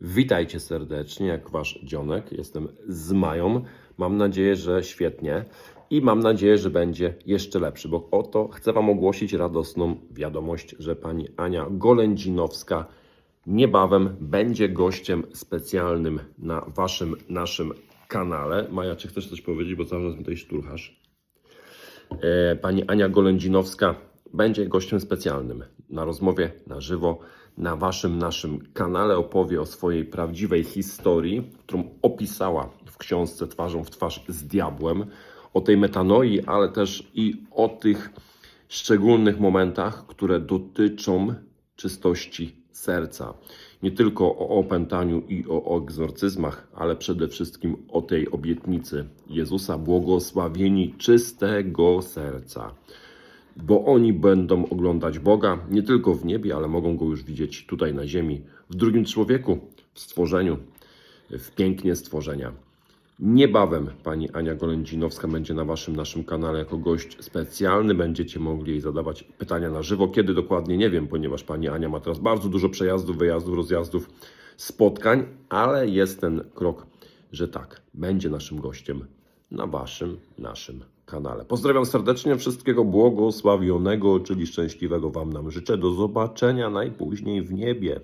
Witajcie serdecznie, jak Wasz dzionek. Jestem z Mają. Mam nadzieję, że świetnie i mam nadzieję, że będzie jeszcze lepszy, bo oto chcę Wam ogłosić radosną wiadomość, że pani Ania Golędzinowska niebawem będzie gościem specjalnym na Waszym, naszym kanale. Maja, czy chcesz coś powiedzieć, bo cały czas mi tutaj szturchasz? E, Pani Ania Golędzinowska będzie gościem specjalnym na rozmowie na żywo na waszym naszym kanale opowie o swojej prawdziwej historii, którą opisała w książce Twarzą w twarz z diabłem, o tej metanoi, ale też i o tych szczególnych momentach, które dotyczą czystości serca. Nie tylko o opętaniu i o egzorcyzmach, ale przede wszystkim o tej obietnicy Jezusa, błogosławieni czystego serca bo oni będą oglądać Boga nie tylko w niebie, ale mogą go już widzieć tutaj na ziemi, w drugim człowieku, w stworzeniu, w pięknie stworzenia. Niebawem pani Ania Golędzinowska będzie na waszym naszym kanale jako gość specjalny. Będziecie mogli jej zadawać pytania na żywo. Kiedy dokładnie nie wiem, ponieważ pani Ania ma teraz bardzo dużo przejazdów, wyjazdów, rozjazdów, spotkań, ale jest ten krok, że tak, będzie naszym gościem na waszym, naszym kanale. Pozdrawiam serdecznie, wszystkiego błogosławionego, czyli szczęśliwego wam nam życzę. Do zobaczenia najpóźniej w niebie.